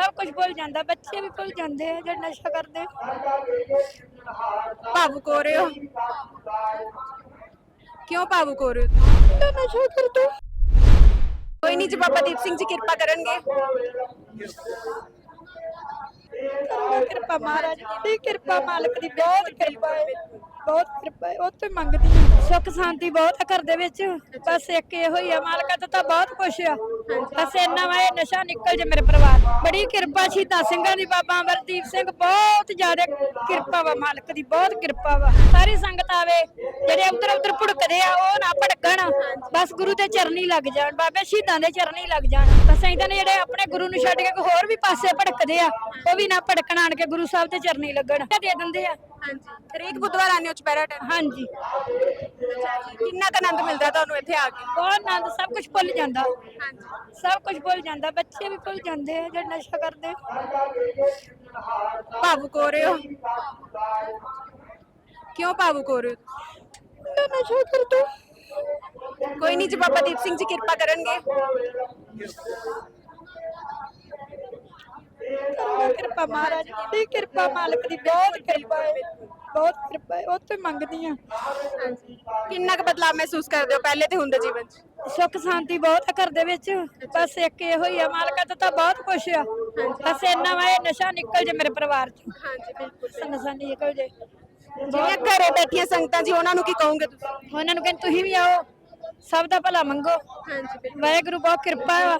ਸਭ ਕੁਝ ਭੁੱਲ ਜਾਂਦਾ ਬੱਚੇ ਵੀ ਭੁੱਲ ਜਾਂਦੇ ਆ ਜਿਹੜੇ ਨਸ਼ਾ ਕਰਦੇ ਭਾਵੁਕ ਹੋ ਰਹੇ ਹੋ? ਕਿਉਂ ਭਾਵੁਕ ਹੋ ਰਹੇ ਹੋ? ਤਾਂ ਨਸ਼ਾ ਕਰਦੇ। ਕੋਈ ਨਹੀਂ ਜੀ ਬਾਬਾ ਦੀਪ ਸਿੰਘ ਜੀ ਕਿਰਪਾ ਕਰਨਗੇ। ਕਰੋ ਕਿਰਪਾ ਮਹਾਰਾਜ ਦੀ ਕਿਰਪਾ ਮਾਲਕ ਦੀ ਬਹੁਤ ਕਿਰਪਾ ਹੈ। ਬਹੁਤ ਕਿਰਪਾ ਉਹ ਤੇ ਮੰਗਦੀ ਹਾਂ ਸੁੱਖ ਸ਼ਾਂਤੀ ਬਹੁਤ ਆ ਘਰ ਦੇ ਵਿੱਚ। ਬਸ ਇੱਕ ਇਹੋ ਹੀ ਆ, ਮਾਲਕਾ ਤੋਂ ਤਾਂ ਬਹੁਤ ਕੁਛ ਆ। ਬਸ ਇੰਨਾ ਵਾ, ਇਹ ਨਸ਼ਾ ਨਿਕਲ ਜੇ ਮੇਰੇ ਪਰਿਵਾਰ। ਤੋਂ। ਬੜੀ ਕਿਰਪਾ ਸ਼ਹੀਦਾਂ ਸਿੰਘਾਂ ਦੀ, ਬਾਬਾ ਅਮਰਦੀਪ ਸਿੰਘ, ਬਹੁਤ ਜ਼ਿਆਦਾ ਕਿਰਪਾ ਵਾ, ਮਾਲਕ ਦੀ ਬਹੁਤ ਕਿਰਪਾ ਵਾ। ਸਾਰੀ ਸੰਗਤ ਆਵੇ, ਜਿਹੜੇ ਉਧਰ ਉਧਰ ਭੁੜਕਦੇ ਆ, ਉਹ ਨਾ ਭੜਕਣ। ਬਸ ਗੁਰੂ ਦੇ ਚਰਨੀ ਲੱਗ ਜਾਣ, ਬਾਬੇ ਸ਼ਹੀਦਾਂ ਦੇ ਚਰਨੀ ਲੱਗ ਜਾਣ। ਬਸ ਇਦਾਂ ਨੇ ਜਿਹੜੇ ਆਪਣੇ ਗੁਰੂ ਨੂੰ ਛੱਡ ਕੇ ਕੋਈ ਹੋਰ ਵੀ ਪਾਸੇ ਭੜਕਦੇ ਆ, ਉਹ ਵੀ ਨਾ ਭੜਕਣ, ਆਣ ਕੇ ਗੁਰੂ ਸਾਹਿਬ ਦੇ ਚਰਨੀ ਲੱਗਣ। ਦੇ ਦਿੰਦੇ ਆ। ਹਾਂਜੀ। ਹਰੇਕ ਬੁੱਧਵਾਰ ਆਉਂਦੇ ਹੋ ਚੁਪਹਿਰਾ ਟਾਈਮ ਹਾਂਜੀ। ਕਿੰਨਾ ਕੁ ਆਨੰਦ ਮਿਲਦਾ ਤੁਹਾਨੂੰ ਇੱਥੇ ਆ ਕੇ? ਬਹੁਤ ਆਨੰਦ ਸਭ ਕੁਝ ਭੁੱਲ ਜਾਂਦਾ। ਹਾਂਜੀ। ਸਭ ਕੁਝ ਭੁੱਲ ਜਾਂਦਾ ਬੱਚੇ ਵੀ ਭੁੱਲ ਜਾਂਦੇ ਆ ਜਿਹੜੇ ਨਸ਼ਾ ਕਰਦੇ ਭਾਵੁਕ ਹੋ ਰਹੇ ਹੋ? ਕਿਉਂ ਭਾਵੁਕ ਹੋ ਰਹੇ ਹੋ? ਤਾਂ ਨਸ਼ਾ ਕਰਦੇ। ਕੋਈ ਨਹੀਂ ਜੀ ਬਾਬਾ ਦੀਪ ਸਿੰਘ ਜੀ ਕਿਰਪਾ ਕਰਨਗੇ। ਕਿਰਪਾ ਮਹਾਰਾਜ ਦੀ ਕਿਰਪਾ ਮਾਲਕ ਦੀ ਬਹੁਤ ਕਿਰਪਾ ਹੈ। ਬਹੁਤ ਕਿਰਪਾ ਹੈ ਉਹ ਤੇ ਮੰਗਦੀ ਆ ਕਿੰਨਾ ਕੁ ਬਦਲਾਅ ਮਹਿਸੂਸ ਕਰਦੇ ਹੋ ਪਹਿਲੇ ਤੇ ਹੁਣ ਦੇ ਜੀਵਨ 'ਚ? ਸੁੱਖ ਸ਼ਾਂਤੀ ਬਹੁਤ ਆ ਘਰ ਦੇ ਵਿੱਚ। ਬਸ ਇੱਕ ਇਹੋ ਹੀ ਆ ਮਾਲਕਾ ਤੋਂ ਤਾਂ ਬਹੁਤ ਖੁਸ਼ ਆ। ਬਸ ਇੰਨਾ ਵਾ ਇਹ ਨਸ਼ਾ ਨਿਕਲ ਜੇ ਮੇਰੇ ਪਰਿਵਾਰ ਚੋਂ। ਹਾਂਜੀ ਬਿਲਕੁਲ। ਨਸ਼ਾ ਨਿਕਲ ਜੇ। ਜਿਵੇਂ ਘਰੇ ਬੈਠੀਆਂ ਸੰਗਤਾਂ ਜੀ ਉਹਨਾਂ ਨੂੰ ਕੀ ਕਹੋਗੇ ਤੁਸੀਂ? ਉਹਨਾਂ ਨੂੰ ਕਹਿੰਦੇ ਤੁਸੀਂ ਵੀ ਆਓ ਸਭ ਦਾ ਭਲਾ ਮੰਗੋ। ਹਾਂਜੀ ਵਾਹਿਗੁਰੂ ਬਹੁਤ ਕਿਰਪਾ ਵਾ।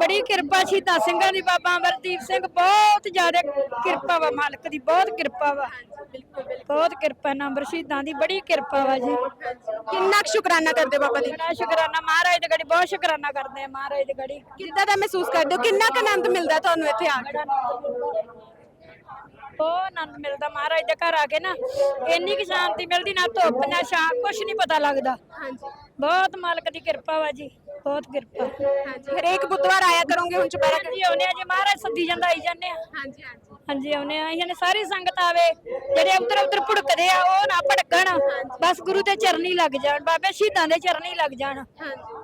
ਬੜੀ ਕਿਰਪਾ ਸ਼ਹੀਦਾਂ ਸਿੰਘਾਂ ਦੀ ਬਾਬਾ ਅਮਰਦੀਪ ਸਿੰਘ ਬਹੁਤ ਜ਼ਿਆਦਾ ਕਿਰਪਾ ਵਾ ਮਾਲਕ ਦੀ ਬਹੁਤ ਕਿਰਪਾ ਵਾ। ਬਿਲਕੁਲ ਬਿਲਕੁਲ। ਬਹੁਤ ਕਿਰਪਾ ਨੰਬਰ ਸ਼ਹੀਦਾਂ ਦੀ ਬੜੀ ਕਿਰਪਾ ਵਾ ਜੀ। ਕਿੰਨਾ ਕੁ ਸ਼ੁਕਰਾਨਾ ਕਰਦੇ ਬਾਬਾ ਜੀ? ਬੜਾ ਸ਼ੁਕਰਾਨਾ ਮਹਾਰਾਜ ਦੇ ਗੜੀ ਬਹੁਤ ਸ਼ੁਕਰਾਨਾ ਕਰਦੇ ਆ ਮਹਾਰਾਜ ਦੇ ਗੜੀ ਕਿੱਦਾਂ ਦਾ ਮਹਿਸੂਸ ਕਰਦੇ ਹੋ? ਕਿੰਨਾ ਕੁ ਆਨੰਦ ਮਿਲਦਾ ਤੁਹਾਨੂੰ ਇੱਥੇ ਆ ਕੇ? ਬਹੁਤ ਆਨੰਦ ਮਿਲਦਾ ਮਹਾਰਾਜ ਦੇ ਘਰ ਆ ਕੇ ਨਾ। ਇੰਨੀ ਕਿ ਸ਼ਾਂਤੀ ਮਿਲਦੀ ਨਾ ਧੁੱਪ ਨਾ ਛਾਂ ਕੁਝ ਨਹੀਂ ਪਤਾ ਲੱਗਦਾ। ਹਾਂਜੀ। ਬਹੁਤ ਮਾਲਕ ਦੀ ਕਿਰਪਾ ਵਾ ਜੀ ਬਹੁਤ ਕਿਰਪਾ। ਹਾਂਜੀ। ਹਰੇਕ ਬੁੱਧਵਾਰ ਆਇਆ ਕਰੋਗੇ ਹੁਣ ਚੁਪਹਿਰਾ ਹਾਂਜੀ ਆਉਨੇ ਆ ਜੀ ਮਹਾਰਾਜ ਸੱਦੀ ਜਾਂਦਾ ਆਈ ਜਾਂਦੇ ਆ। ਹਾਂਜੀ ਹਾਂਜੀ। ਹਾਂਜੀ ਆਉਨੇ ਆ ਇਹਨਾਂ ਸਾਰੀ ਸੰਗਤ ਆਵੇ ਜਿਹੜੇ ਉਧਰ ਉਧਰ ਭੁੜਕਦੇ ਆ ਉਹ ਨਾ ਭੜਕਣ। ਬਸ ਗੁਰੂ ਦੇ ਚਰਨੀ ਲੱਗ ਜਾਣ ਬਾਬੇ ਸ਼ਹੀਦਾਂ ਦੇ ਚਰਨੀ ਲੱਗ ਜਾਣ।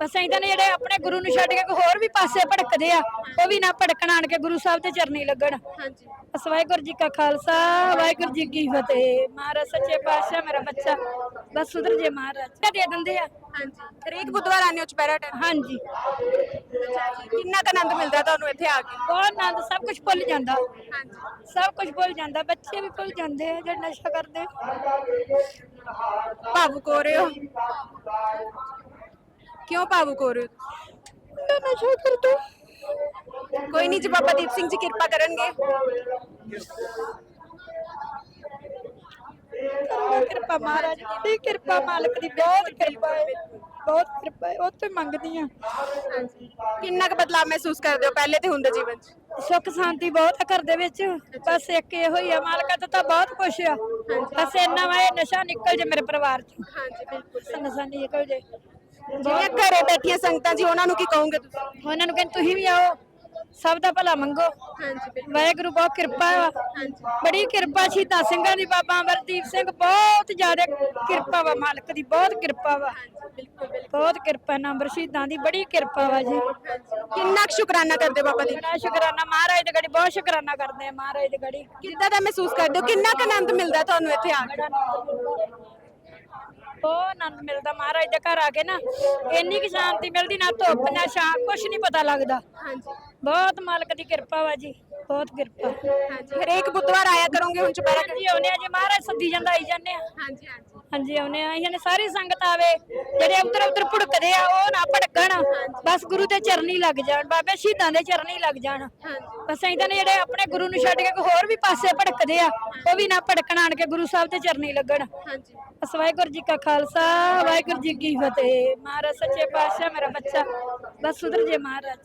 ਬਸ ਇਦਾਂ ਨੇ ਜਿਹੜੇ ਆਪਣੇ ਗੁਰੂ ਨੂੰ ਛੱਡ ਕੇ ਕੋਈ ਹੋਰ ਵੀ ਪਾਸੇ ਭੜਕਦੇ ਆ ਉਹ ਵੀ ਨਾ ਭੜਕਣ ਆਣ ਕੇ ਗੁਰੂ ਸਾਹਿਬ ਦੇ ਚਰਨੀ ਲੱਗਣ। ਹਾਂਜੀ। ਬਸ ਵਾਹਿਗੁਰੂ ਜੀ ਕਾ ਖਾਲਸਾ ਵਾਹਿਗੁਰੂ ਜੀ ਕੀ ਫਤਿਹ। ਮਹਾਰਾਜ ਸੱਚੇ ਪਾਤਸ਼ਾਹ ਮੇਰਾ ਬੱਚਾ। ਬਸ ਸੁਧਰ ਜੇ ਮਹਾਰਾਜ। ਦੇ ਦਿੰਦੇ ਆ। ਹਾਂਜੀ। ਹਰੇਕ ਬੁੱਧਵਾਰ ਆਉਂਦੇ ਹੋ ਚੁਪਹਿਰਾ ਟਾਈਮ ਹਾਂਜੀ। ਕਿੰਨਾ ਕੁ ਆਨੰਦ ਮਿਲਦਾ ਤੁਹਾਨੂੰ ਇੱਥੇ ਆ ਕੇ? ਬਹੁਤ ਆਨੰਦ ਸਭ ਕੁਝ ਭੁੱਲ ਜਾਂਦਾ। ਹਾਂਜੀ। ਸਭ ਕੁਝ ਭੁੱਲ ਜਾਂਦਾ ਬੱਚੇ ਵੀ ਭੁੱਲ ਜਾਂਦੇ ਆ ਜਿਹੜੇ ਨਸ਼ਾ ਕਰਦੇ। ਭਾਵੁਕ ਹੋ ਰਹੇ ਹੋ? ਕਿਉਂ ਭਾਵੁਕ ਹੋ ਰਹੇ ਹੋ? ਤਾਂ ਨਸ਼ਾ ਕਰਦੇ। ਕੋਈ ਨਹੀਂ ਜੀ ਬਾਬਾ ਦੀਪ ਸਿੰਘ ਜੀ ਕਿਰਪਾ ਕਰਨਗੇ। ਕਰੋ ਕਿਰਪਾ ਮਹਾਰਾਜ ਦੀ ਕਿਰਪਾ ਮਾਲਕ ਦੀ ਬਹੁਤ ਕਿਰਪਾ ਹੈ। ਬਹੁਤ ਕਿਰਪਾ ਹੈ ਉਹ ਤੇ ਮੰਗਦੀ ਆ ਕਿੰਨਾ ਕੁ ਬਦਲਾਅ ਮਹਿਸੂਸ ਕਰਦੇ ਹੋ ਪਹਿਲੇ ਤੇ ਹੁਣ ਦੇ ਜੀਵਨ 'ਚ? ਸੁੱਖ ਸ਼ਾਂਤੀ ਬਹੁਤ ਆ ਘਰ ਦੇ ਵਿੱਚ। ਬਸ ਇੱਕ ਇਹੋ ਹੀ ਆ ਮਾਲਕਾ ਤੋਂ ਤਾਂ ਬਹੁਤ ਖੁਸ਼ ਆ। ਬਸ ਇੰਨਾ ਵਾ ਇਹ ਨਸ਼ਾ ਨਿਕਲ ਜੇ ਮੇਰੇ ਪਰਿਵਾਰ ਚੋਂ। ਹਾਂਜੀ ਬਿਲਕੁਲ ਨਸ਼ਾ ਨਿਕਲ ਜੇ। ਜਿਵੇਂ ਘਰੇ ਬੈਠੀਆਂ ਸੰਗਤਾਂ ਜੀ ਉਹਨਾਂ ਨੂੰ ਕੀ ਕਹੋਗੇ ਤੁਸੀਂ? ਉਹਨਾਂ ਨੂੰ ਕਹਿੰਦੇ ਤੁਸੀਂ ਵੀ ਆਓ ਸਭ ਦਾ ਭਲਾ ਮੰਗੋ। ਵਾਹਿਗੁਰੂ ਬਹੁਤ ਕਿਰਪਾ ਵਾ। ਬੜੀ ਕਿਰਪਾ ਸ਼ਹੀਦਾਂ ਸਿੰਘਾਂ ਦੀ ਬਾਬਾ ਅਮਰਦੀਪ ਸਿੰਘ ਬਹੁਤ ਜ਼ਿਆਦਾ ਕਿਰਪਾ ਵਾ ਮਾਲਕ ਦੀ ਬਹੁਤ ਕਿਰਪਾ ਵਾ। ਬਹੁਤ ਕਿਰਪਾ ਨੰਬਰ ਸ਼ਹੀਦਾਂ ਦੀ ਬੜੀ ਕਿਰਪਾ ਵਾ ਜੀ। ਕਿੰਨਾ ਕੁ ਸ਼ੁਕਰਾਨਾ ਕਰਦੇ ਬਾਬਾ ਜੀ? ਬੜਾ ਸ਼ੁਕਰਾਨਾ ਮਹਾਰਾਜ ਦੇ ਗੜੀ ਬਹੁਤ ਸ਼ੁਕਰਾਨਾ ਕਰਦੇ ਆ ਮਹਾਰਾਜ ਦੇ ਗੜੀ ਕਿੱਦਾਂ ਦਾ ਮਹਿਸੂਸ ਕਰਦੇ ਹੋ? ਕਿੰਨਾ ਕੁ ਆਨੰਦ ਮਿਲਦਾ ਤੁਹਾਨੂੰ ਇੱਥੇ ਆ ਕੇ? ਬਹੁਤ ਆਨੰਦ ਮਿਲਦਾ ਮਹਾਰਾਜ ਦੇ ਘਰ ਆ ਕੇ ਨਾ ਇੰਨੀ ਕਿ ਸ਼ਾਂਤੀ ਮਿਲਦੀ ਨਾ ਧੁੱਪ ਨਾ ਛਾਂ ਕੁਝ ਨਹੀਂ ਪਤਾ ਲੱਗਦਾ। ਹਾਂਜੀ। ਬਹੁਤ ਮਾਲਕ ਦੀ ਕਿਰਪਾ ਵਾ ਜੀ ਬਹੁਤ ਕਿਰਪਾ। ਹਾਂਜੀ ਹਰੇਕ ਬੁੱਧਵਾਰ ਆਇਆ ਕਰੋਗੇ ਹੁਣ ਚੁਪਹਿਰਾ ਹਾਂਜੀ ਆਉਨੇ ਆ ਜੀ ਮਹਾਰਾਜ ਸੱਦੀ ਜਾਂਦਾ ਆਈ ਜਾਂਦੇ ਆ। ਹਾਂਜੀ ਹਾਂਜੀ। ਹਾਂਜੀ ਆਉਨੇ ਆ ਇਹਨਾਂ ਸਾਰੀ ਸੰਗਤ ਆਵੇ ਜਿਹੜੇ ਉਧਰ ਉਧਰ ਭੁੜਕਦੇ ਆ ਉਹ ਨਾ ਭੜਕਣ। ਬਸ ਗੁਰੂ ਦੇ ਚਰਨੀ ਲੱਗ ਜਾਣ ਬਾਬੇ ਸ਼ਹੀਦਾਂ ਦੇ ਚਰਨੀ ਲੱਗ ਜਾਣ। ਬਸ ਨੇ ਜਿਹੜੇ ਆਪਣੇ ਗੁਰੂ ਨੂੰ ਛੱਡ ਕੇ ਕੋਈ ਹੋਰ ਵੀ ਪਾਸੇ ਭੜਕਦੇ ਆ ਉਹ ਵੀ ਨਾ ਭੜਕਣ ਆਣ ਕੇ ਗੁਰੂ ਸਾਹਿਬ ਦੇ ਚਰਨੀ ਲੱਗਣ। ਹਾਂਜੀ। ਬਸ ਵਾਹਿਗੁਰੂ ਜੀ ਕਾ ਖਾਲਸਾ ਵਾਹਿਗੁਰੂ ਜੀ ਕੀ ਫਤਿਹ। ਮਹਾਰਾਜ ਸੱਚੇ ਪਾਤਸ਼ਾਹ ਮੇਰਾ ਬੱਚਾ। ਬਸ ਸੁਧਰ ਜੇ ਮਹਾਰਾਜ।